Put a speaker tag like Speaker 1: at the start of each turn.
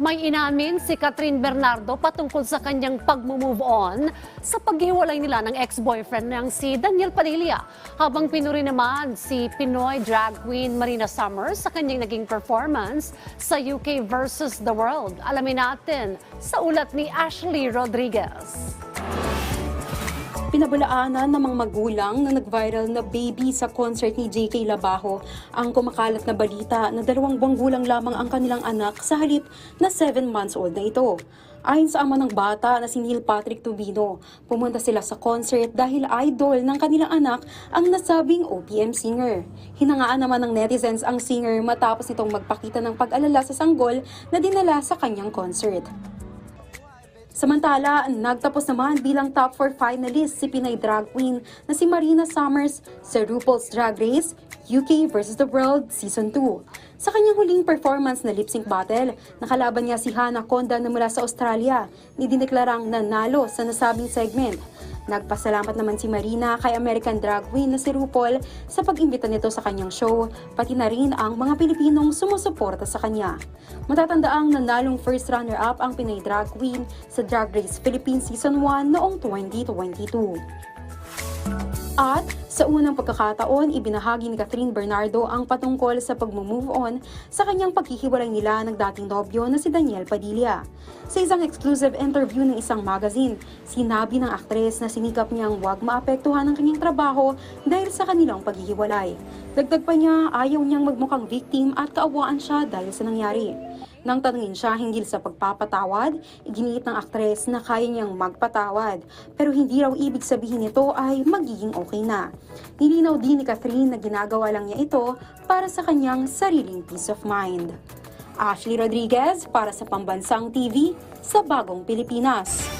Speaker 1: May inamin si Catherine Bernardo patungkol sa kanyang pag-move on sa paghiwalay nila ng ex-boyfriend niyang si Daniel Padilla. Habang pinuri naman si Pinoy drag queen Marina Summers sa kanyang naging performance sa UK versus the World. Alamin natin sa ulat ni Ashley Rodriguez.
Speaker 2: Pinabulaanan ng mga magulang na nag-viral na baby sa concert ni JK Labajo ang kumakalat na balita na dalawang buwang gulang lamang ang kanilang anak sa halip na 7 months old na ito. Ayon sa ama ng bata na si Neil Patrick Tubino, pumunta sila sa concert dahil idol ng kanilang anak ang nasabing OPM singer. Hinangaan naman ng netizens ang singer matapos itong magpakita ng pag-alala sa sanggol na dinala sa kanyang concert. Samantala, nagtapos naman bilang top 4 finalist si Pinay drag queen na si Marina Summers sa RuPaul's Drag Race UK vs. The World Season 2. Sa kanyang huling performance na lip sync battle, nakalaban niya si Hannah Conda na mula sa Australia, ni dineklarang nanalo sa nasabing segment. Nagpasalamat naman si Marina kay American drag queen na si RuPaul sa pag-imbita nito sa kanyang show, pati na rin ang mga Pilipinong sumusuporta sa kanya. Matatandaang nanalong first runner-up ang Pinay drag queen sa Drag Race Philippines Season 1 noong 2022. At sa unang pagkakataon, ibinahagi ni Catherine Bernardo ang patungkol sa pag-move on sa kanyang paghihiwalay nila ng dating nobyo na si Daniel Padilla. Sa isang exclusive interview ng isang magazine, sinabi ng aktres na sinikap niyang huwag maapektuhan ang kanyang trabaho dahil sa kanilang paghihiwalay. Dagdag pa niya, ayaw niyang magmukhang victim at kaawaan siya dahil sa nangyari. Nang tanungin siya hinggil sa pagpapatawad, iginiit ng aktres na kaya niyang magpatawad. Pero hindi raw ibig sabihin nito ay magiging okay na. Nilinaw din ni Catherine na ginagawa lang niya ito para sa kanyang sariling peace of mind. Ashley Rodriguez para sa Pambansang TV sa Bagong Pilipinas.